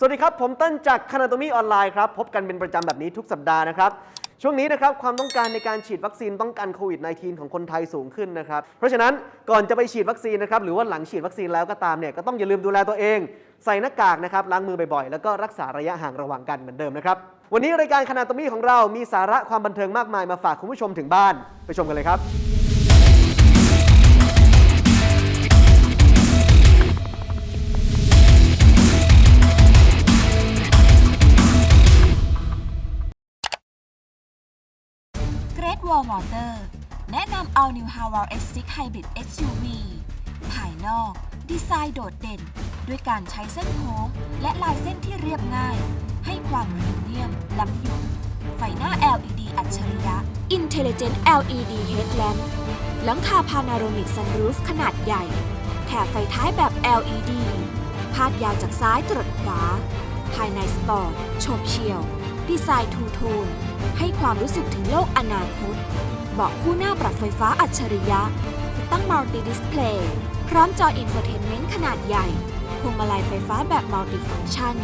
สวัสดีครับ ผมต้นจากคณ a ตมีออนไลน์ครับ พบกันเป็นประจำแบบนี้ทุกสัปดาห์นะครับ ช่วงนี้นะครับความต้องการในการฉีดวัคซีนป้องกันโควิด -19 ของคนไทยสูงขึ้นนะครับ เพราะฉะนั้นก่อนจะไปฉีดวัคซีนนะครับหรือว่าหลังฉีดวัคซีนแล้วก็ตามเนี่ยก็ต้องอย่าลืมดูแลตัวเอง ใส่หน้ากากนะครับล้างมือบ่อยๆ แล้วก็รักษาระยะห่างระหว่างกันเหมือนเดิมนะครับวันนี้รายการคณ a ตมีของเรามีสาระความบันเทิงมากมายมาฝากคุณผู้ชมถึงบ้านไปชมกันเลยครับ Great Wall Motor แนะนำ All New Haval X6 Hybrid SUV ภายนอก ดีไซน์โดดเด่น ด้วยการใช้เส้นโค้ง และลายเส้นที่เรียบง่าย ให้ความพรีเมียมล้ำยุคไฟหน้า LED อัจฉริยะ Intelligent LED Headlamp หลังคาพานาโรมิกซันรูฟขนาดใหญ่ แถบไฟท้ายแบบ LED พาดยาวจากซ้ายตรดขวา ภายในสปอร์ตโฉบเฉี่ยว ดีไซน์ทูโทนให้ความรู้สึกถึงโลกอนาคต เบาะคู่หน้าปรับไฟฟ้าอัจฉริยะ ติดตั้งมัลติดิสเพลย์พร้อมจออินโฟเทนเมนต์ขนาดใหญ่ พวงมาลัยไฟฟ้าแบบมัลติฟัง c t ชัน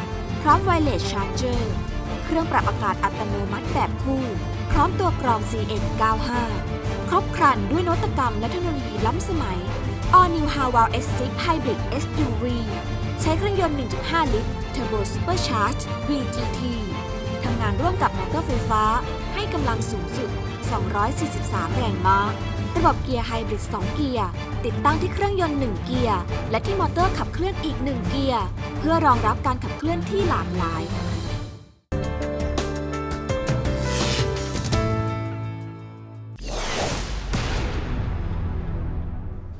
พร้อมไวเลสชาร์จเจอร์ เครื่องปรับอากาศอัตโนมัติแบบคู่ พร้อมตัวกรอง CN95 ครบครันด้วยนวัตกรรมและเทคโนโลยีล้ำสมัย All New Haval S6 Hybrid SUV ใช้เครื่องยนต์ 1.5 ลิตร Turbo Supercharged VGT ทำงานร่วมกับมอเตอร์ไฟฟ้า ให้กำลังสูงสุด 243 แรงม้า ระบบเกียร์ไฮบริด 2 เกียร์ ติดตั้งที่เครื่องยนต์ 1 เกียร์ และที่มอเตอร์ขับเคลื่อนอีก 1 เกียร์ เพื่อรองรับการขับเคลื่อนที่หลากหลาย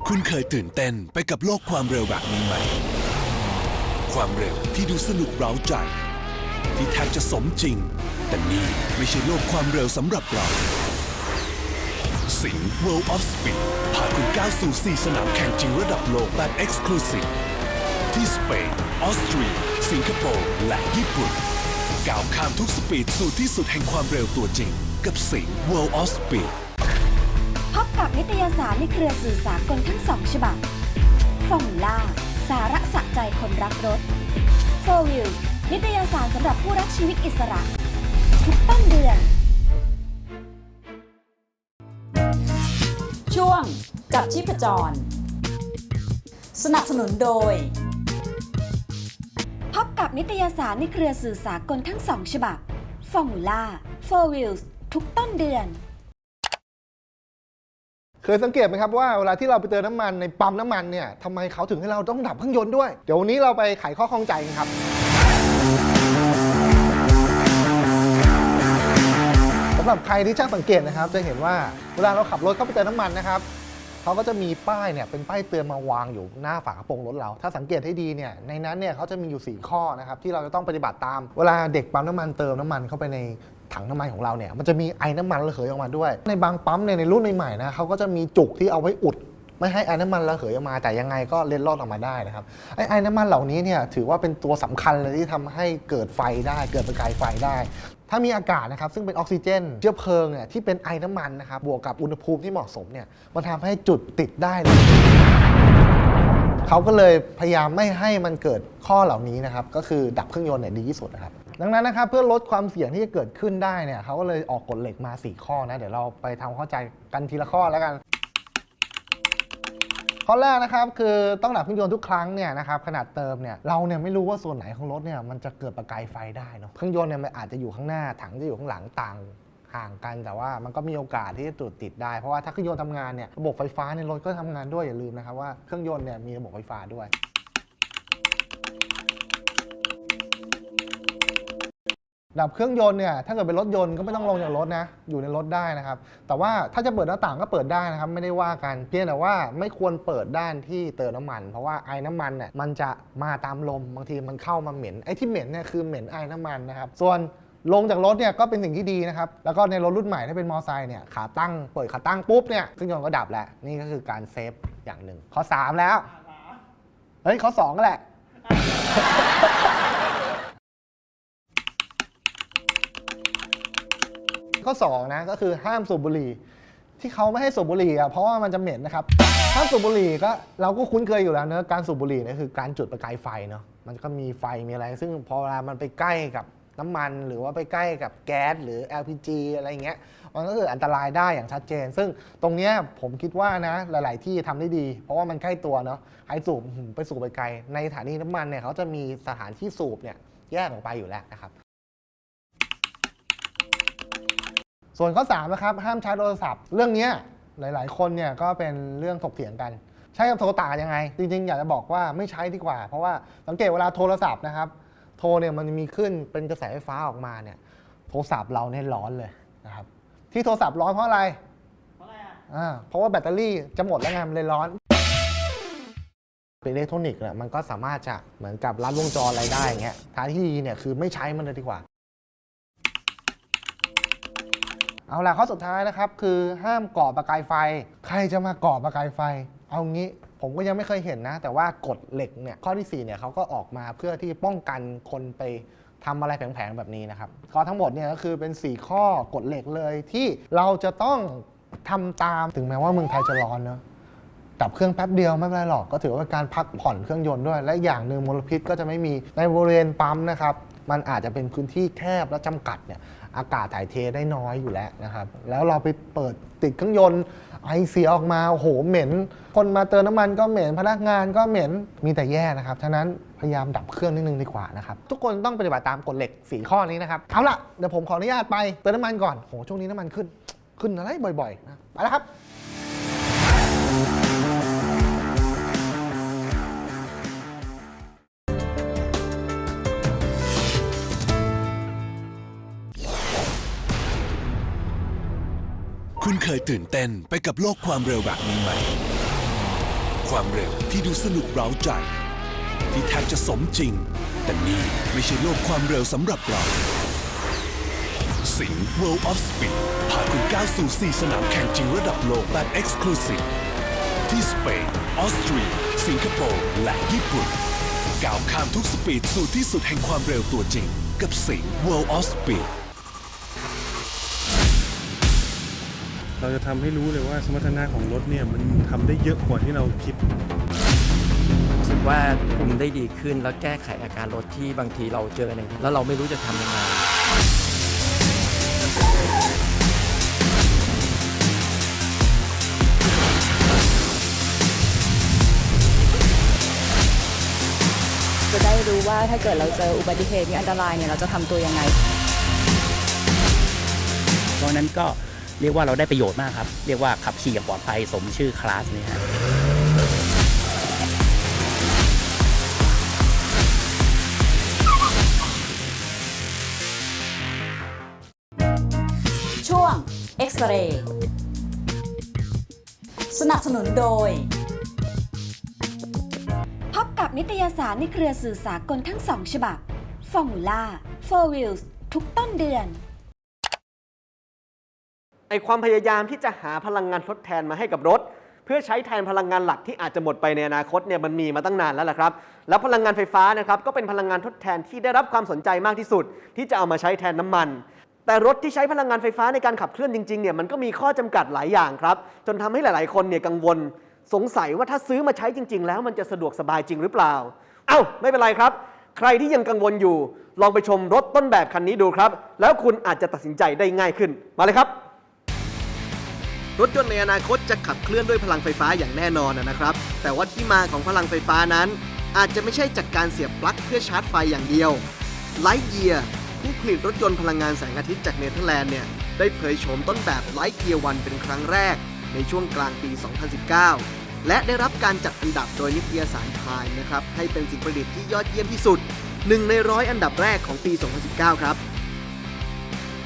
คุณเคยตื่นเต้นไปกับโลกความเร็วแบบนี้ไหม ความเร็วที่ดูสนุกเร้าใจ ที่แทบจะสมจริง แต่นี่ไม่ใช่โลกความเร็วสำหรับเรา สิง World of Speed พาคุณก้าวสู่ 4 สนามแข่งจริงระดับโลกแบบ Exclusive ที่สเปน ออสเตรีย สิงคโปร์ และญี่ปุ่น ก้าวข้ามทุกสปีดสู่ที่สุดแห่งความเร็วตัวจริง กับสิง World of Speed พบกับนิตยสารในเครือสื่อสากลทั้งสองฉบับฟอร์มูล่า สาระสะใจคนรักรถ f o r w h e e l นิตยสารสำหรับผู้รักชีวิตอิสระ ทุกต้นเดือน ช่วงจับชีพจร สนับสนุนโดย พบกับนิตยสารในเครือสื่อสากลทั้งสองฉบับฟอร์มูล่า f o r w h e e l ทุกต้นเดือน เคยสังเกตไหมครับว่าเวลาที่เราไปเติมน้ำมันในปั๊มน้ำมันเนี่ยทำไมเขาถึงให้เราต้องดับเครื่องยนต์ด้วย เดี๋ยววันนี้เราไปไขข้อข้องใจกันครับำหรับใครที่ช่างสังเกตนะครับ จะเห็นว่าเวลาเราขับรถเข้าไปเติมน้ำมันนะครับเขาก็จะมีป้ายเนี่ยเป็นป้ายเตือนมาวางอยู่หน้าฝากระโปรงรถเรา ถ้าสังเกตให้ดีเนี่ยในนั้นเนี่ยเขาจะมีอยู่ 4 ข้อนะครับที่เราจะต้องปฏิบัติตาม เวลาเด็กปั๊มน้ำมันเติมน้ำมันเข้าไปในถังน้ำมันของเราเนี่ยมันจะมีไอ้น้ำมันระเหยออกมาด้วย ในบางปั๊มเนี่ยในรุ่นใหม่ๆนะเขาก็จะมีจุกที่เอาไว้อุดไม่ให้ไอ้น้ำมันระเหยออกมาแต่ยังไงก็เล็ดลอดออกมาได้นะครับไอ้ไอ้น้ำมันเหล่านี้เนี่ยถือว่าเป็นตัวสำคัญเลยที่ทำให้เกิดไฟได้เกิดประกายไฟได้ ถ้ามีอากาศนะครับซึ่งเป็นออกซิเจน เชื้อเพลิงเนี่ยที่เป็นไอ้น้ำมันนะครับบวกกับอุณหภูมิที่เหมาะสมเนี่ยมันทำให้จุดติดได้เลยเขาก็เลยพยายามไม่ให้มันเกิดข้อเหล่านี้นะครับก็คือดับเครื่องยนต์เนี่ยดีที่สุดนะครับดังนั้นนะครับเพื่อลดความเสี่ยงที่จะเกิดขึ้นได้เนี่ยเขาก็เลยออกกฎเหล็กมา 4 ข้อนะเดี๋ยวเราไปทำเข้าใจกันทีละข้อแล้วกัน ข้อแรกนะครับคือต้องดับเครื่องยนต์ทุกครั้งเนี่ยนะครับขนาดเติมเนี่ยเราเนี่ยไม่รู้ว่าส่วนไหนของรถเนี่ยมันจะเกิดประกายไฟได้เนาะเครื่องยนต์เนี่ยมันอาจจะอยู่ข้างหน้าถังจะอยู่ข้างหลังต่างห่างกันแต่ว่ามันก็มีโอกาสที่จะจุดติดได้ เพราะว่าถ้าเครื่องยนต์ทำงานเนี่ยระบบไฟฟ้าในรถก็ทำงานด้วยอย่าลืมนะครับว่าเครื่องยนต์เนี่ยมีระบบไฟฟ้าด้วย ดับเครื่องยนต์เนี่ยถ้าเกิดเป็นรถยนต์ก็ไม่ต้องลงจากรถนะ อยู่ในรถได้นะครับ แต่ว่าถ้าจะเปิดหน้าต่างก็เปิดได้นะครับ ไม่ได้ว่ากันเพียงแต่ว่าไม่ควรเปิดด้านที่เติมน้ำมัน เพราะว่าไอ้น้ำมันเนี่ยมันจะมาตามลมบางทีมันเข้ามาเหม็นไอ้ที่เหม็นเนี่ยคือเหม็นไอ้น้ำมันนะครับ ส่วนลงจากรถเนี่ยก็เป็นสิ่งที่ดีนะครับ แล้วก็ในรถรุ่นใหม่ถ้าเป็นมอเตอร์ไซค์เนี่ยขาตั้งเปิดขาตั้งปุ๊บเนี่ยเครื่องยนต์ก็ดับแหละนี่ก็คือการเซฟอย่างหนึ่งข้อสามแล้วเฮ้ยข้อสองก็แหละ ข้อ2นะก็คือห้ามสูบบุหรี่ ที่เขาไม่ให้สูบบุหรี่อะเพราะว่ามันจะเหม็นนะครับถ้ามสูบบุหรี่ก็เราก็คุ้นเคยอยู่แล้วเนอะการสูบบุหรี่เนี่ยคือการจุดประกายไฟเนาะมันก็มีไฟมีอะไร ซึ่งพอเวลามันไปใกล้กับน้ำมันหรือว่าไปใกล้กับแก๊สหรือ LPG อะไรเงี้ย มันก็เกิดอันตรายได้อย่างชัดเจน ซึ่งตรงเนี้ยผมคิดว่านะหลาย ๆ ที่ทำได้ดี เพราะว่ามันใกล้ตัวเนาะใครสูบไปสูบไปไกล ในสถานีน้ำมันเนี่ยเขาจะมีสถานที่สูบเนี่ยแยกออกไปอยู่แล้วนะครับ ส่วนข้อ3นะครับห้ามใช้โทรศัพท์ เรื่องเนี้ยหลาย ๆ คนเนี่ยก็เป็นเรื่องถกเถียงกัน ใช้กับโทรต่างกันยังไง จริง ๆ อยากจะบอกว่าไม่ใช้ดีกว่า เพราะว่าสังเกตเวลาโทรศัพท์นะครับ โทรเนี่ยมันมีขึ้นเป็นกระแสไฟฟ้าออกมาเนี่ย โทรศัพท์เราเนี่ยร้อนเลยนะครับ ที่โทรศัพท์ร้อนเพราะอะไร เพราะอะไรอ่าเพราะว่าแบตเตอรี่จะหมดแล้วไงมันเลยร้อนเป็นอิเล็กทรอนิกส์เนี่ยมันก็สามารถจะเหมือนกับรัดวงจรอะไรได้อย่างเงี้ยทางที่ดีเนี่ยคือไม่ใช้มันเลยดีกว่า เอาล่ะข้อสุดท้ายนะครับ คือห้ามก่อประกายไฟ ใครจะมาก่อประกายไฟ เอางี้ผมก็ยังไม่เคยเห็นนะ แต่ว่ากฎเหล็กเนี่ยข้อที่4เนี่ยเขาก็ออกมาเพื่อที่ป้องกันคนไปทำอะไรแผลงๆแบบนี้นะครับก็ทั้งหมดเนี่ยก็คือเป็น 4 ข้อกฎเหล็กเลยที่เราจะต้องทำตามถึงแม้ว่าเมืองไทยจะร้อนเนอะดับเครื่องแป๊บเดียวไม่เป็นไรหรอกก็ถือว่าเป็นการพักผ่อนเครื่องยนต์ด้วย และอย่างหนึ่งมลพิษก็จะไม่มีในบริเวณปั๊มนะครับมันอาจจะเป็นพื้นที่แคบและจำกัดเนี่ย อากาศถ่ายเทได้น้อยอยู่แล้วนะครับ แล้วเราไปเปิดติดเครื่องยนต์ไอเสียออกมาโอ้โหเหม็น คนมาเติมน้ำมันก็เหม็นพนักงานก็เหม็นมีแต่แย่นะครับฉะนั้นพยายามดับเครื่องนิดนึงดีกว่านะครับทุกคนต้องปฏิบัติตามกฎเหล็ก 4 ข้อนี้นะครับเอาล่ะเดี๋ยวผมขออนุญาตไปเติมน้ำมันก่อนโหช่วงนี้น้ำมันขึ้นขึ้นอะไรบ่อยๆนะไปแล้วครับ เคยตื่นเต้นไปกับโลกความเร็วแบบนี้ไหม ความเร็วที่ดูสนุกเร้าใจ ที่แทบจะสมจริง แต่นี่ไม่ใช่โลกความเร็วสำหรับเรา สิง World of Speed พาคุณก้าวสู่ 4 สนามแข่งจริงระดับโลกแบบ Exclusive ที่สเปนออสเตรียสิงคโปร์และญี่ปุ่นก้าวข้ามทุกสปีดสู่ที่สุดแห่งความเร็วตัวจริง กับสิง World of Speed เราจะทำให้รู้เลยว่าสมรรถนะของรถเนี่ยมันทำได้เยอะกว่าที่เราคิดรู้สึกว่าคุมได้ดีขึ้นแล้วแก้ไขอาการรถที่บางทีเราเจอในแล้วเราไม่รู้จะทำยังไงจะได้รู้ว่าถ้าเกิดเราเจออุบัติเหตุที่อันตรายเนี่ยเราจะทำตัวยังไงเพราะฉะนั้นก็ เรียกว่าเราได้ประโยชน์มากครับ เรียกว่าขับขี่อย่างปลอดภัยสมชื่อคลาสนี้ฮะช่วงเอ็กซเรย์สนับสนุนโดย พบกับนิตยสารในเครือสื่อสากลทั้งสองฉบับ Formula Four Wheels ทุกต้นเดือน ไอความพยายามที่จะหาพลังงานทดแทนมาให้กับรถ เพื่อใช้แทนพลังงานหลักที่อาจจะหมดไปในอนาคตเนี่ยมันมีมาตั้งนานแล้วล่ะครับ แล้วพลังงานไฟฟ้านะครับก็เป็นพลังงานทดแทนที่ได้รับความสนใจมากที่สุด ที่จะเอามาใช้แทนน้ำมัน แต่รถที่ใช้พลังงานไฟฟ้าในการขับเคลื่อนจริงๆเนี่ยมันก็มีข้อจำกัดหลายอย่างครับจนทำให้หลาย ๆ คนเนี่ยกังวล สงสัยว่าถ้าซื้อมาใช้จริง ๆ แล้วมันจะสะดวกสบายจริงหรือเปล่า เอ้าไม่เป็นไรครับ ใครที่ยังกังวลอยู่ ลองไปชมรถต้นแบบคันนี้ดูครับ แล้วคุณอาจจะตัดสินใจได้ง่ายขึ้นมาเลยครับ รถยนต์ในอนาคตจะขับเคลื่อนด้วยพลังไฟฟ้าอย่างแน่นอนนะครับ แต่ว่าที่มาของพลังไฟฟ้านั้น อาจจะไม่ใช่จากการเสียบปลั๊กเพื่อชาร์จไฟอย่างเดียว Lightyear ผู้ผลิตรถยนต์พลังงานแสงอาทิตย์จากเนเธอร์แลนด์เนี่ยได้เผยโฉมต้นแบบ Lightyear 1เป็นครั้งแรก ในช่วงกลางปี 2019 และได้รับการจัดอันดับโดยนิตยสาร Time นะครับให้เป็นสิ่งประดิษฐ์ที่ยอดเยี่ยมที่สุดหนึ่งในร้อยอันดับแรกของปี 2019 ครับ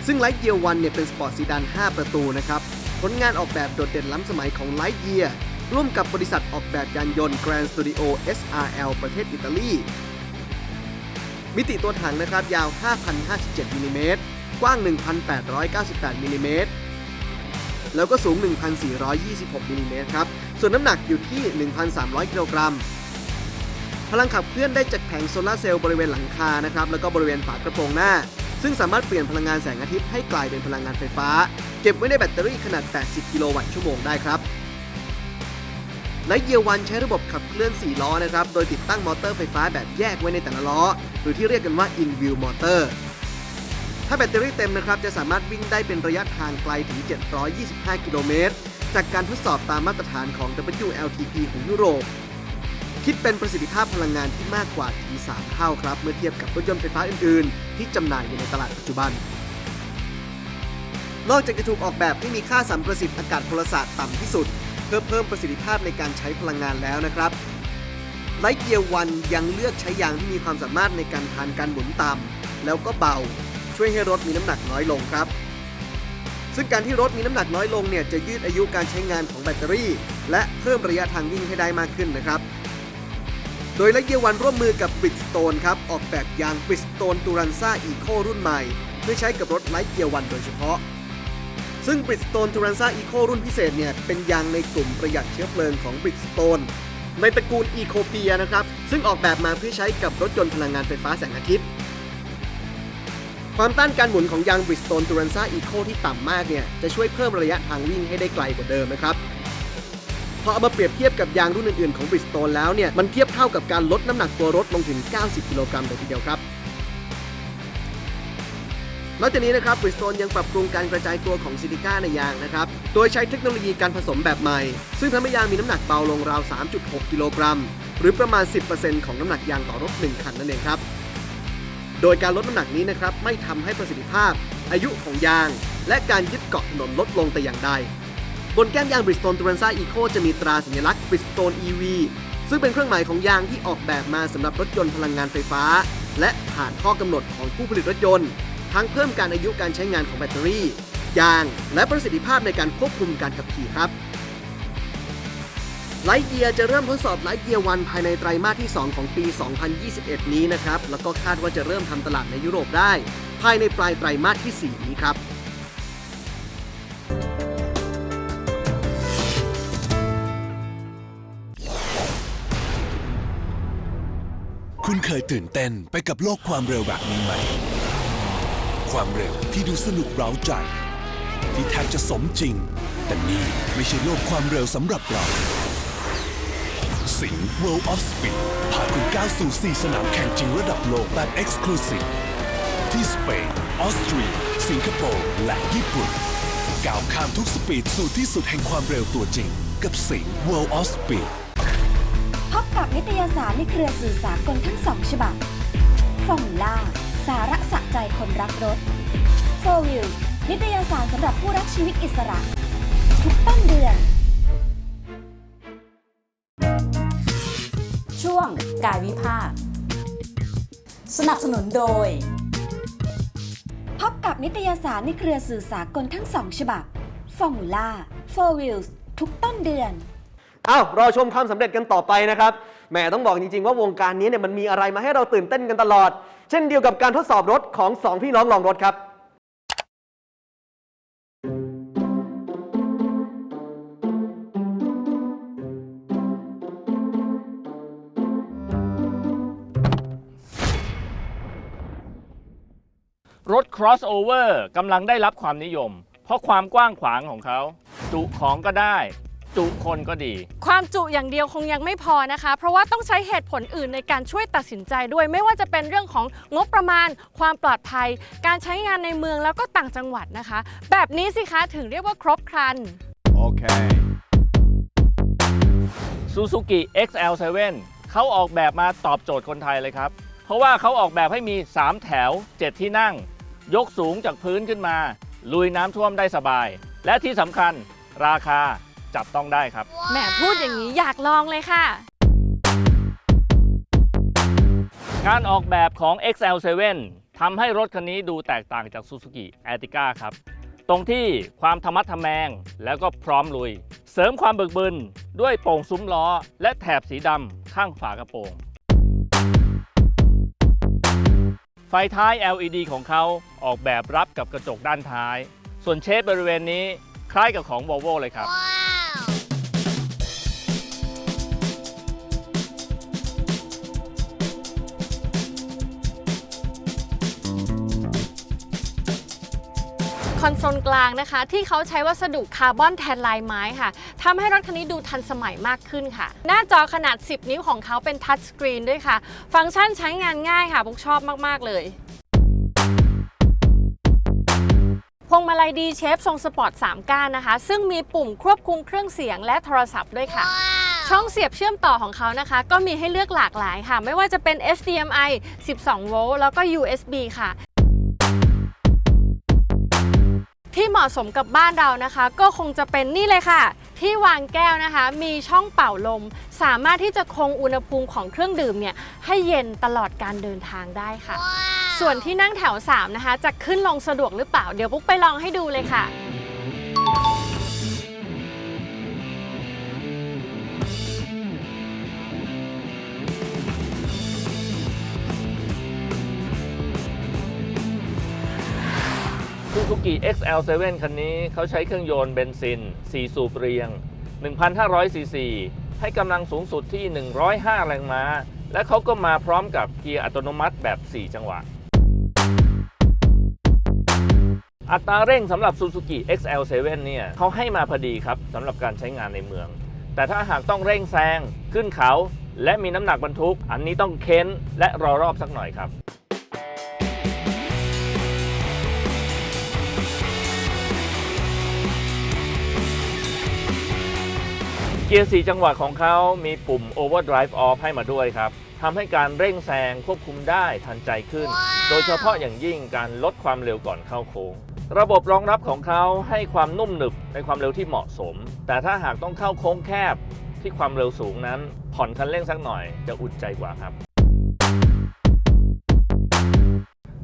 ซึ่ง Lightyear 1เนี่ยเป็นสปอร์ตซีดาน 5 ประตูนะครับ ผลงานออกแบบโดดเด่นล้ำสมัยของ Lightyear ร่วมกับบริษัทออกแบบยานยนต์ Grand Studio SRL ประเทศอิตาลี มิติตัวถังนะครับยาว 5,057มิลลิเมตรกว้าง 1,898มิลลิเมตรแล้วก็สูง 1,426มิลลิเมตรครับ ส่วนน้ำหนักอยู่ที่ 1,300 กิโลกรัม พลังขับเคลื่อนได้จากแผงโซลาร์เซลล์บริเวณหลังคานะครับ แล้วก็บริเวณฝากระโปรงหน้า ซึ่งสามารถเปลี่ยนพลังงานแสงอาทิตย์ให้กลายเป็นพลังงานไฟฟ้า เก็บไว้ในแบตเตอรี่ขนาด 80 กิโลวัตต์ชั่วโมงได้ครับไลท์เยียวันใช้ระบบขับเคลื่อน 4 ล้อนะครับ โดยติดตั้งมอเตอร์ไฟฟ้าแบบแยกไว้ในแต่ละล้อ หรือที่เรียกกันว่า in-wheel motor ถ้าแบตเตอรี่เต็มนะครับ จะสามารถวิ่งได้เป็นระยะทางไกลถึง 725 กิโลเมตร จากการทดสอบตามมาตรฐานของ WLTP ของยุโรป คิดเป็นประสิทธิภาพพลังงานที่มากกว่าถึง3เท่าครับ เมื่อเทียบกับรถยนต์ไฟฟ้าอื่นๆ ที่จำหน่ายอยู่ในตลาดปัจจุบัน นอกจากจะถูกออกแบบให้มีค่าสัมประสิทธิ์อากาศพลศาสตร์ต่ำที่สุด เพื่อเพิ่มประสิทธิภาพในการใช้พลังงานแล้วนะครับไลท์เกียร์วันยังเลือกใช้ยางที่มีความสามารถในการทานการหมุนต่ำแล้วก็เบา ช่วยให้รถมีน้ำหนักน้อยลงครับ ซึ่งการที่รถมีน้ำหนักน้อยลงเนี่ยจะยืดอายุการใช้งานของแบตเตอรี่ และเพิ่มระยะทางวิ่งให้ได้มากขึ้นนะครับ โดยไลท์เกียวันร่วมมือกับ Bridgestone ครับ ออกแบบยาง Bridgestone Turanza Eco รุ่นใหม่ เพื่อใช้กับรถไลท์เกียร์วันโดยเฉพาะ ซึ่ง Bridgestone Turanza Eco รุ่นพิเศษเนี่ย เป็นยางในกลุ่มประหยัดเชื้อเพลิงของ Bridgestone ในตระกูล Ecopia นะครับ ซึ่งออกแบบมาเพื่อใช้กับรถยนต์พลังงานไฟฟ้าแสงอาทิตย์ ความต้านการหมุนของยาง Bridgestone Turanza Eco ที่ต่ำมากเนี่ยจะช่วยเพิ่มระยะทางวิ่งให้ได้ไกลกว่าเดิมนะครับ พอเอามาเปรียบเทียบกับยางรุ่นอื่นๆของ Bridgestone แล้วเนี่ยมันเทียบเท่ากับการลดน้ำหนักตัวรถลงถึง 90 กิโลกรัมเลยทีเดียวครับนอกจากนี้นะครับ Bridgestone ยังปรับปรุงการกระจายตัวของซิลิก้าในยางนะครับ โดยใช้เทคโนโลยีการผสมแบบใหม่ ซึ่งทำให้ยางมีน้ำหนักเบาลงราว 3.6 กิโลกรัม หรือประมาณ 10%ของน้ำหนักยางต่อรถ 1 คันนั่นเองครับ โดยการลดน้ำหนักนี้นะครับไม่ทำให้ประสิทธิภาพ อายุของยาง และการยึดเกาะถนนลดลงแต่อย่างใด บนแก้มยาง Bridgestone Turanza Eco จะมีตราสัญลักษณ์ Bridgestone EV ซึ่งเป็นเครื่องหมายของยางที่ออกแบบมาสำหรับรถยนต์พลังงานไฟฟ้า และผ่านข้อกำหนดของผู้ผลิตรถยนต์ ทั้งเพิ่มการอายุการใช้งานของแบตเตอรี่ ยาง และประสิทธิภาพในการควบคุมการขับขี่ครับไลท์เยียจะเริ่มทดสอบไลท์เยียวันภายในไตรมาสที่ 2 ของปี 2021 นี้นะครับ แล้วก็คาดว่าจะเริ่มทำตลาดในยุโรปได้ ภายในปลายไตรมาสที่ 4 นี้ครับ เคยตื่นเต้นไปกับโลกความเร็วแบบนี้ไหม ความเร็วที่ดูสนุกเร้าใจ ที่แทบจะสมจริง แต่นี่ไม่ใช่โลกความเร็วสำหรับเรา สิง World of Speed พาคุณก้าวสู่ 4 สนามแข่งจริงระดับโลกแบบ Exclusive ที่สเปนออสเตรีย สิงคโปร์ และญี่ปุ่น ก้าวข้ามทุกสปีดสู่ที่สุดแห่งความเร็วตัวจริง กับสิง World of Speed กับนิตยสารในเครือสื่อสากลทั้งสองฉบับฟอร์มูล่า สาระสะใจคนรักรถ Four Wheels นิตยสารสำหรับผู้รักชีวิตอิสระ ทุกต้นเดือน ช่วงกายวิภาค สนับสนุนโดย พบกับนิตยสารในเครือสื่อสากลทั้งสองฉบับ Formula Four Wheels ทุกต้นเดือน อ้าวรอชมความสำเร็จกันต่อไปนะครับแหมต้องบอกจริงๆว่าวงการนี้เนี่ยมันมีอะไรมาให้เราตื่นเต้นกันตลอด เช่นเดียวกับการทดสอบรถของสองพี่น้องลองรถครับรถ crossover กำลังได้รับความนิยม เพราะความกว้างขวางของเขา จุของก็ได้ จุคนก็ดี ความจุอย่างเดียวคงยังไม่พอนะคะ เพราะว่าต้องใช้เหตุผลอื่นในการช่วยตัดสินใจด้วย ไม่ว่าจะเป็นเรื่องของงบประมาณ ความปลอดภัย การใช้งานในเมืองแล้วก็ต่างจังหวัดนะคะ แบบนี้สิคะถึงเรียกว่าครบครัน โอเค Suzuki XL7 เขาออกแบบมาตอบโจทย์คนไทยเลยครับ เพราะว่าเขาออกแบบให้มี 3 แถว 7 ที่นั่ง ยกสูงจากพื้นขึ้นมา ลุยน้ำท่วมได้สบาย และที่สำคัญราคา จับต้องได้ครับ แหมพูดอย่างนี้อยากลองเลยค่ะการออกแบบของ XL7 ทำให้รถคันนี้ดูแตกต่างจาก Suzuki Ertiga ครับ ตรงที่ความธรรมัดทะแมงแล้วก็พร้อมลุย เสริมความบึกบึนด้วยโป่งซุ้มล้อ และแถบสีดำข้างฝากระโปรง ไฟท้าย LED ของเขาออกแบบรับกับกระจกด้านท้าย ส่วนเชฟบริเวณนี้คล้ายกับของ Volvo เลยครับ คอนโซลกลางนะคะ ที่เขาใช้วัสดุคาร์บอนแทนลายไม้ค่ะทำให้รถคันนี้ดูทันสมัยมากขึ้นค่ะ หน้าจอขนาด 10 นิ้วของเขาเป็นทัชสกรีนด้วยค่ะ ฟังก์ชันใช้งานง่ายค่ะพวกชอบมาก ๆ เลยพวงมาลัยดีเชฟทรงสปอร์ต 3 ก้านนะคะ ซึ่งมีปุ่มควบคุมเครื่องเสียงและโทรศัพท์ด้วยค่ะ ช่องเสียบเชื่อมต่อของเขานะคะ ก็มีให้เลือกหลากหลายค่ะ ไม่ว่าจะเป็น HDMI 12 โวลต์แล้วก็ USB ค่ะ ที่เหมาะสมกับบ้านเรานะคะ ก็คงจะเป็นนี่เลยค่ะ ที่วางแก้วนะคะ มีช่องเป่าลม สามารถที่จะคงอุณหภูมิของเครื่องดื่มเนี่ยให้เย็นตลอดการเดินทางได้ค่ะ ส่วนที่นั่งแถว 3 นะคะ จะขึ้นลงสะดวกหรือเปล่า เดี๋ยวปุ๊กไปลองให้ดูเลยค่ะ Suzuki XL7 คันนี้เขาใช้เครื่องยนต์เบนซิน 4 สูบเรียง 1,500 ซีซี ให้กำลังสูงสุดที่ 105 แรงม้า และเขาก็มาพร้อมกับเกียร์อัตโนมัติแบบ 4 จังหวะ อัตราเร่งสำหรับ Suzuki XL7 เนี่ยเขาให้มาพอดีครับสำหรับการใช้งานในเมือง แต่ถ้าหากต้องเร่งแซงขึ้นเขา และมีน้ำหนักบรรทุก อันนี้ต้องเค้นและรอรอบสักหน่อยครับ เกียร์ 4 จังหวะของเขามีปุ่ม Overdrive Off ให้มาด้วยครับทำให้การเร่งแซงควบคุมได้ทันใจขึ้น โดยเฉพาะอย่างยิ่งการลดความเร็วก่อนเข้าโค้ง ระบบรองรับของเขาให้ความนุ่มหนึบในความเร็วที่เหมาะสม แต่ถ้าหากต้องเข้าโค้งแคบที่ความเร็วสูงนั้น ผ่อนคันเร่งสักหน่อยจะอุ่นใจกว่าครับ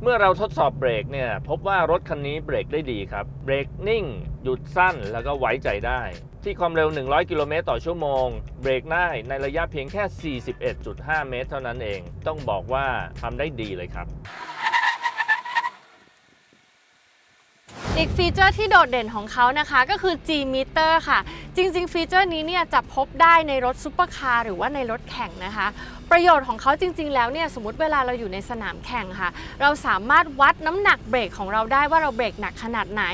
เมื่อเราทดสอบเบรกเนี่ยพบว่ารถคันนี้เบรกได้ดีครับ เบรกนิ่ง หยุดสั้นแล้วก็ไว้ใจได้ ที่ความเร็ว 100 กิโลเมตรต่อชั่วโมง เบรกได้ในระยะเพียงแค่ 41.5 เมตร เท่านั้นเอง ต้องบอกว่าทำได้ดีเลยครับ อีกฟีเจอร์ที่โดดเด่นของเขานะคะก็คือ G meter ค่ะ จริง ๆ ฟีเจอร์นี้เนี่ยจะพบได้ในรถซุปเปอร์คาร์หรือว่าในรถแข่งนะคะ ประโยชน์ของเขาจริง ๆ แล้วเนี่ยสมมติเวลาเราอยู่ในสนามแข่งค่ะ เราสามารถวัดน้ำหนักเบรกของเราได้ว่าเราเบรกหนักขนาดไหน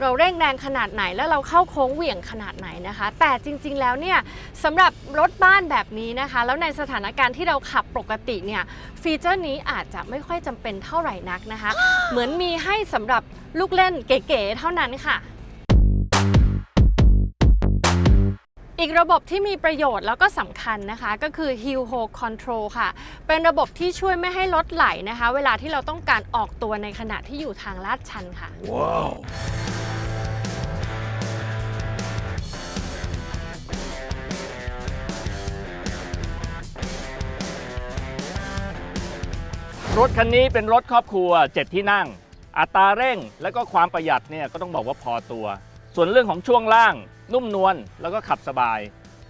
เราเร่งแรงขนาดไหน แล้วเราเข้าโค้งเหวี่ยงขนาดไหนนะคะ แต่จริง ๆ แล้วเนี่ยสำหรับรถบ้านแบบนี้นะคะ แล้วในสถานการณ์ที่เราขับปกติเนี่ยฟีเจอร์นี้อาจจะไม่ค่อยจำเป็นเท่าไหร่นักนะคะ เหมือนมีให้สำหรับ ลูกเล่นเก๋ๆเท่านั้นค่ะ อีกระบบที่มีประโยชน์แล้วก็สำคัญนะคะ ก็คือ Hill Hold Control ค่ะ เป็นระบบที่ช่วยไม่ให้รถไหลนะคะ เวลาที่เราต้องการออกตัวในขณะที่อยู่ทางลาดชันค่ะรถคันนี้เป็นรถครอบครัว 7 ที่นั่ง อัตราเร่งและก็ความประหยัดเนี่ยก็ต้องบอกว่าพอตัว ส่วนเรื่องของช่วงล่าง นุ่มนวลแล้วก็ขับสบาย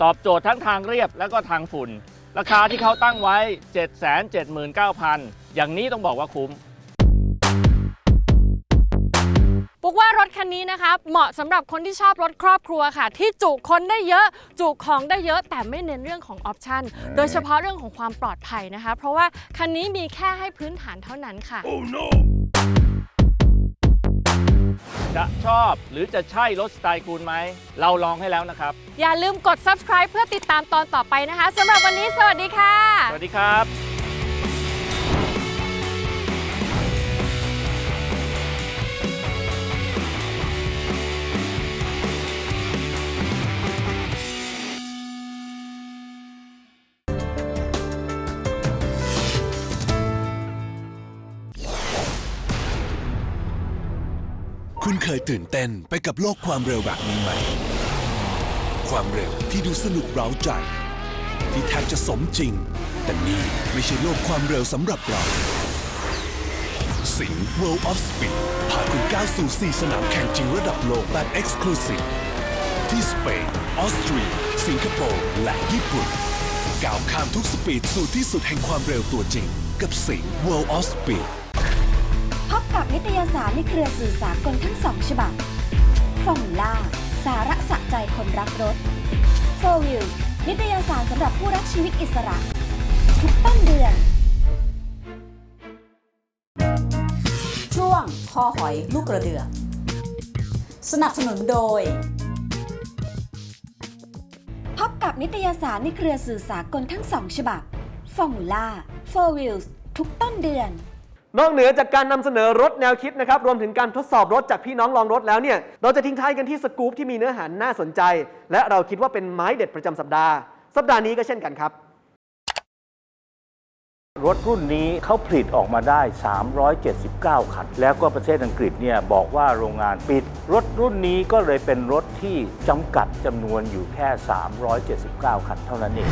ตอบโจทย์ทั้งทางเรียบแล้วก็ทางฝุ่น ราคาที่เขาตั้งไว้ 779,000 อย่างนี้ต้องบอกว่าคุ้มปุ๊กว่ารถคันนี้นะคะเหมาะสำหรับคนที่ชอบรถครอบครัวค่ะ ที่จุคนได้เยอะจุของได้เยอะแต่ไม่เน้นเรื่องของออปชันโดยเฉพาะเรื่องของความปลอดภัยนะคะ เพราะว่าคันนี้มีแค่ให้พื้นฐานเท่านั้นค่ะ จะชอบหรือจะใช่รถสไตล์คุณไหม เราลองให้แล้วนะครับ อย่าลืมกด subscribe เพื่อติดตามตอนต่อไปนะคะสำหรับวันนี้สวัสดีค่ะ สวัสดีครับ ตื่นเต้นไปกับโลกความเร็วแบบนี้ไหม ความเร็วที่ดูสนุกเร้าใจ ที่แทบจะสมจริง แต่นี่ไม่ใช่โลกความเร็วสำหรับเรา สิง World of Speed พาคุณก้าวสู่ 4 สนามแข่งจริงระดับโลกแบบ Exclusive ที่สเปนออสเตรียสิงคโปร์และญี่ปุ่นก้าวข้ามทุกสปีดสู่ที่สุดแห่งความเร็วตัวจริง กับสิง World of Speed กับนิตยสารในเครือสื่อสากลทั้งสองฉบับฟอร์มูล่า สาระสะใจคนรักรถ4 Wheel นิตยสารสำหรับผู้รักชีวิตอิสระ ทุกต้นเดือน ช่วงคอหอยลูกกระเดือกสนับสนุนโดย พบกับนิตยสารในเครือสื่อสากลทั้งสองฉบับ Formula Four Wheels ทุกต้นเดือน นอกเหนือจากการนำเสนอรถแนวคิดนะครับ รวมถึงการทดสอบรถจากพี่น้องลองรถแล้วเนี่ย เราจะทิ้งท้ายกันที่สกู๊ปที่มีเนื้อหาน่าสนใจ และเราคิดว่าเป็นไม้เด็ดประจำสัปดาห์ สัปดาห์นี้ก็เช่นกันครับ รถรุ่นนี้เขาผลิตออกมาได้ 379 คัน แล้วก็ประเทศอังกฤษเนี่ยบอกว่าโรงงานปิด รถรุ่นนี้ก็เลยเป็นรถที่จำกัดจำนวนอยู่แค่ 379 คันเท่านั้นเอง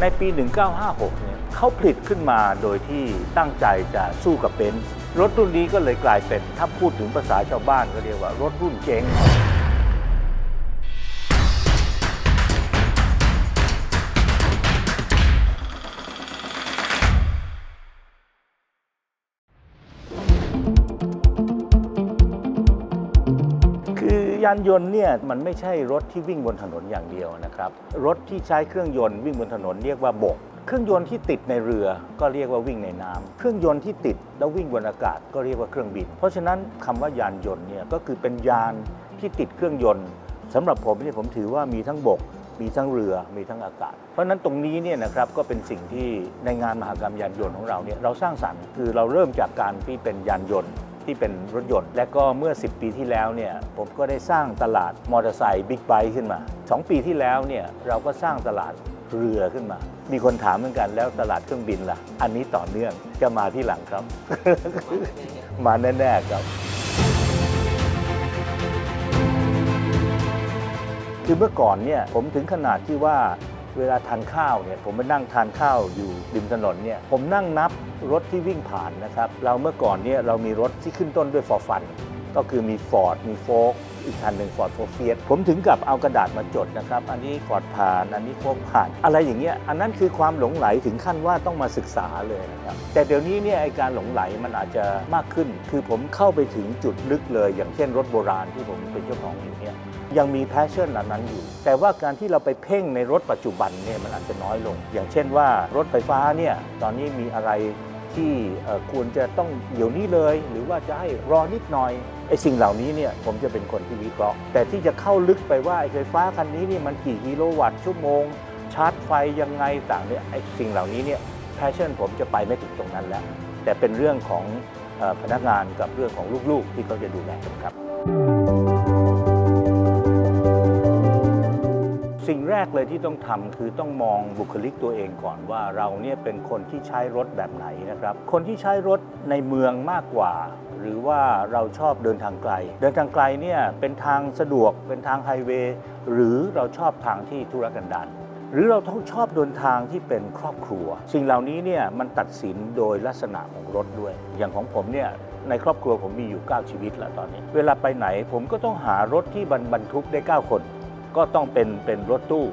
ในปี 1956 เนี่ยเขาผลิตขึ้นมาโดยที่ตั้งใจจะสู้กับเบนซ์รถรุ่นนี้ก็เลยกลายเป็น ถ้าพูดถึงภาษาชาวบ้านก็เรียกว่ารถรุ่นเจ๊ง ยานยนต์เนี่ยมันไม่ใช่รถที่วิ่งบนถนนอย่างเดียวนะครับ รถที่ใช้เครื่องยนต์วิ่งบนถนนเรียกว่าบก เครื่องยนต์ที่ติดในเรือก็เรียกว่าวิ่งในน้ำเครื่องยนต์ที่ติดแล้ววิ่งบนอากาศก็เรียกว่าเครื่องบิน เพราะฉะนั้นคำว่ายานยนต์เนี่ยก็คือเป็นยานที่ติดเครื่องยนต์สำหรับผมเนี่ยผมถือว่ามีทั้งบกมีทั้งเรือ มีทั้งอากาศ เพราะฉะนั้นตรงนี้เนี่ยนะครับก็เป็นสิ่งที่ในงานมหกรรมยานยนต์ของเราเนี่ยเราสร้างสรรค์คือเราเริ่มจากการที่เป็นยานยนต์ ที่เป็นรถยนต์ และก็เมื่อ 10 ปีที่แล้วเนี่ยผมก็ได้สร้างตลาดมอเตอร์ไซค์บิ๊กไบค์ขึ้นมา 2 ปีที่แล้วเนี่ยเราก็สร้างตลาดเรือขึ้นมา มีคนถามเหมือนกันแล้วตลาดเครื่องบินล่ะ อันนี้ต่อเนื่องจะมาที่หลังครับ มาแน่ๆครับ คือเมื่อก่อนเนี่ยผมถึงขนาดที่ว่า เวลาทานข้าวเนี่ยผมไปนั่งทานข้าวอยู่ริมถนนเนี่ยผมนั่งนับรถที่วิ่งผ่านนะครับเราเมื่อก่อนเนี่ยเรามีรถที่ขึ้นต้นด้วยฟอร์ฟันก็คือมี Ford มีโฟกอีกคันหนึ่ง Ford โฟเฟียผมถึงกับเอากระดาษมาจดนะครับ อันนี้ฟอร์ดผ่าน อันนี้โฟกผ่าน อะไรอย่างเงี้ยอันนั้นคือความหลงไหลถึงขั้นว่าต้องมาศึกษาเลยนะครับ แต่เดี๋ยวนี้เนี่ยไอการหลงไหลมันอาจจะมากขึ้น คือผมเข้าไปถึงจุดลึกเลย อย่างเช่นรถโบราณที่ผมเป็นเจ้าของอยู่เนี่ย ยังมีแพชชั่นอันนั้นอยู่ แต่ว่าการที่เราไปเพ่งในรถปัจจุบันเนี่ยมันอาจจะน้อยลง อย่างเช่นว่ารถไฟฟ้าเนี่ยตอนนี้มีอะไรที่ควรจะต้องเดี๋ยวนี้เลย หรือว่าจะให้รอนิดหน่อยไอ้สิ่งเหล่านี้เนี่ยผมจะเป็นคนที่วิเคราะห์ แต่ที่จะเข้าลึกไปว่าไอ้ไฟฟ้าคันนี้นี่มันกี่กิโลวัตต์ชั่วโมง ชาร์จไฟยังไงต่างเนี่ยไอ้สิ่งเหล่านี้เนี่ยแพชชั่นผมจะไปไม่ถึงตรงนั้นแล้ว แต่เป็นเรื่องของพนักงานกับเรื่องของลูกๆที่เขาจะดูแลกันครับ สิ่งแรกเลยที่ต้องทำคือต้องมองบุคลิกตัวเองก่อนว่าเราเนี่ยเป็นคนที่ใช้รถแบบไหนนะครับ คนที่ใช้รถในเมืองมากกว่า หรือว่าเราชอบเดินทางไกล เดินทางไกลเนี่ยเป็นทางสะดวกเป็นทางไฮเวย์หรือเราชอบทางที่ธุรกันดารหรือเราต้องชอบเดินทางที่เป็นครอบครัว สิ่งเหล่านี้เนี่ยมันตัดสินโดยลักษณะของรถด้วย อย่างของผมเนี่ยในครอบครัวผมมีอยู่ 9 ชีวิตแล้วตอนนี้ เวลาไปไหนผมก็ต้องหารถที่บรรบรรทุกได้ 9 คน ก็ต้องเป็นเป็นรถตู้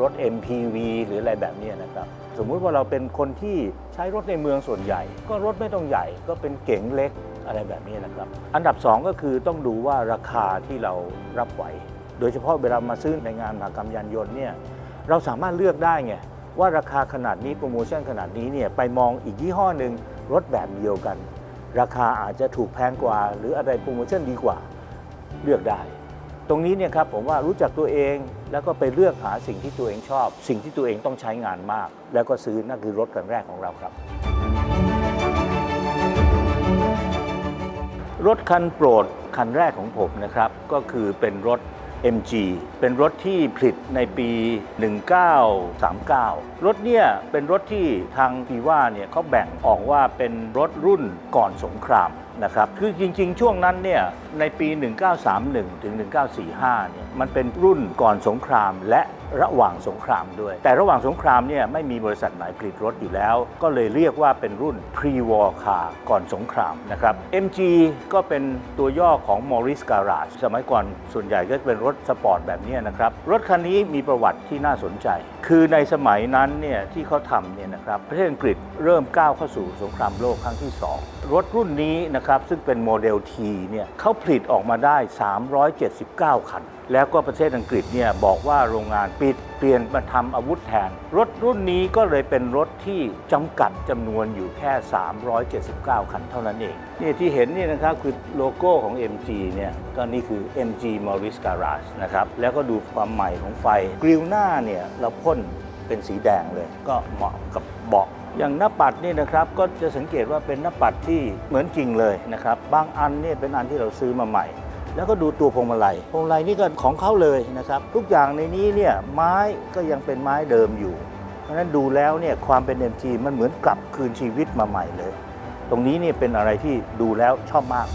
รถ MPV หรืออะไรแบบนี้นะครับ สมมุติว่าเราเป็นคนที่ใช้รถในเมืองส่วนใหญ่ ก็รถไม่ต้องใหญ่ก็เป็นเก๋งเล็กอะไรแบบนี้นะครับ อันดับ 2 ก็คือต้องดูว่าราคาที่เรารับไหว โดยเฉพาะเวลามาซื้อในงานมหกรรมยานยนต์เนี่ยเราสามารถเลือกได้ไงว่าราคาขนาดนี้โปรโมชั่นขนาดนี้เนี่ยไปมองอีกยี่ห้อหนึ่งรถแบบเดียวกัน ราคาอาจจะถูกแพงกว่า หรืออะไรโปรโมชั่นดีกว่าเลือกได้ ตรงนี้เนี่ยครับผมว่ารู้จักตัวเองแล้วก็ไปเลือกหาสิ่งที่ตัวเองชอบ สิ่งที่ตัวเองต้องใช้งานมาก แล้วก็ซื้อนั่นคือรถคันแรกของเราครับ รถคันโปรดคันแรกของผมนะครับก็คือเป็นรถ MG เป็นรถที่ผลิตในปี 1939 รถเนี่ยเป็นรถที่ทางพีว่าเนี่ยเขาแบ่งออกว่าเป็นรถรุ่นก่อนสงคราม นะครับ คือจริง ๆ ช่วงนั้นเนี่ยในปี 1931 ถึง 1945 เนี่ยมันเป็นรุ่นก่อนสงครามและระหว่างสงครามด้วย แต่ระหว่างสงครามเนี่ยไม่มีบริษัทไหนผลิตรถอยู่แล้ว ก็เลยเรียกว่าเป็นรุ่น pre-war car ก่อนสงครามนะครับ MG ก็เป็นตัวย่อของ Morris Garage สมัยก่อนส่วนใหญ่ก็เป็นรถสปอร์ตแบบนี้นะครับ รถคันนี้มีประวัติที่น่าสนใจ คือในสมัยนั้นเนี่ยที่เขาทำเนี่ยนะครับประเทศอังกฤษเริ่มก้าวเข้าสู่สงครามโลกครั้งที่ 2 รถรุ่นนี้นะครับนะครับซึ่งเป็นโมเดล T เนี่ยเขาผลิตออกมาได้ 379 คัน แล้วก็ประเทศอังกฤษเนี่ยบอกว่าโรงงานปิดเปลี่ยนมาทำอาวุธแทน รถรุ่นนี้ก็เลยเป็นรถที่จำกัดจำนวนอยู่แค่ 379 คันเท่านั้นเองนี่ที่เห็นนี่นะครับคือโลโก้ของ MG เนี่ยก็นี่คือ MG Morris Garage นะครับแล้วก็ดูความใหม่ของไฟกริลหน้าเนี่ยเราพ่นเป็นสีแดงเลย ก็เหมาะกับเบาะอย่างหน้าปัดนี่นะครับก็จะสังเกตว่าเป็นหน้าปัดที่เหมือนจริงเลยนะครับบางอันเนี่ยเป็นอันที่เราซื้อมาใหม่ แล้วก็ดูตัวพวงมาลัยพวงมาลัยนี่ก็ของเขาเลยนะครับ ทุกอย่างในนี้เนี่ยไม้ก็ยังเป็นไม้เดิมอยู่ เพราะฉะนั้นดูแล้วเนี่ยความเป็น MG มันเหมือนกลับคืนชีวิตมาใหม่เลย ตรงนี้เนี่ยเป็นอะไรที่ดูแล้วชอบมาก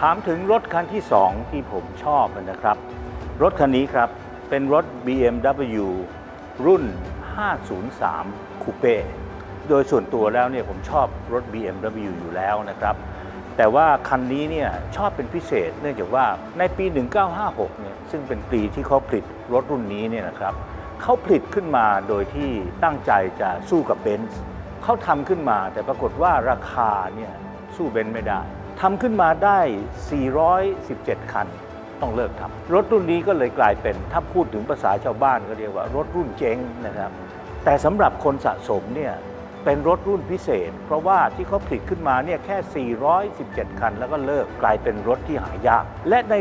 ถามถึงรถคันที่ 2 ที่ผมชอบนะครับ รถคันนี้ครับ เป็นรถ BMW รุ่น 503 Coupe โดยส่วนตัวแล้วเนี่ยผมชอบรถ BMW อยู่แล้วนะครับ แต่ว่าคันนี้เนี่ยชอบเป็นพิเศษ เนื่องจากว่าในปี 1956 เนี่ยซึ่งเป็นปีที่เขาผลิตรถรุ่นนี้เนี่ยนะครับเขาผลิตขึ้นมาโดยที่ตั้งใจจะสู้กับเบนซ์เขาทำขึ้นมาแต่ปรากฏว่าราคาเนี่ยสู้เบนซ์ไม่ได้ทำขึ้นมาได้ 417 คัน ต้องเลิกทำรถรุ่นนี้ก็เลยกลายเป็น ถ้าพูดถึงภาษาชาวบ้านก็เรียกว่ารถรุ่นเจ๊งนะครับ แต่สำหรับคนสะสมเนี่ยเป็นรถรุ่นพิเศษ เพราะว่าที่เขาผลิตขึ้นมาเนี่ยแค่ 417 คัน แล้วก็เลิกกลายเป็นรถที่หายาก และใน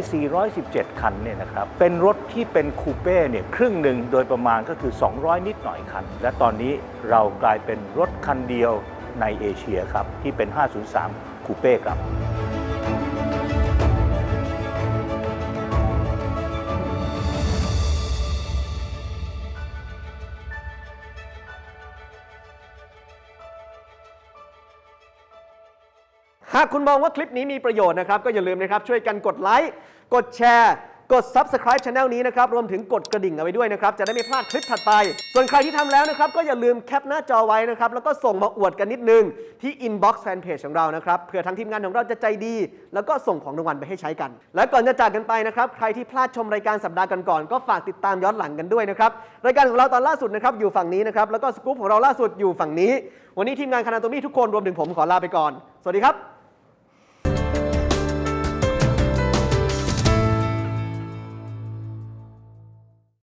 417 คันเนี่ยนะครับ เป็นรถที่เป็นคูเป้เนี่ยครึ่งหนึ่งโดยประมาณก็คือ 200 นิดหน่อยคัน และตอนนี้เรากลายเป็นรถคันเดียวในเอเชียครับ ที่เป็น 503 คูเป้ครับ หากคุณมองว่าคลิปนี้มีประโยชน์นะครับ ก็อย่าลืมนะครับช่วยกันกดไลค์กดแชร์ กด Subscribe Channel นี้นะครับ รวมถึงกดกระดิ่งเอาไว้ด้วยนะครับ จะได้ไม่พลาดคลิปถัดไป ส่วนใครที่ทำแล้วนะครับ ก็อย่าลืมแคปหน้าจอไว้นะครับ แล้วก็ส่งมาอวดกันนิดนึง ที่ Inbox Fanpage ของเรานะครับเพื่อทางทีมงานของเราจะใจดี แล้วก็ส่งของรางวัลไปให้ใช้กัน และก่อนจะจากกันไปนะครับใครที่พลาดชมรายการสัปดาห์ก่อนๆก็ฝากติดตามย้อนหลังกันด้วยนะครับรายการของเราตอนล่าสุดนะครับอยู่ฝั่งนี้นะครับแล้วก็สกู๊ปของเราล่าสุดอยู่ฝั่งนี้ วันนี้ทีมงานคณะตัวมี่ทุกคนรวมถึงผมขอลาไปก่อน สวัสดีครับ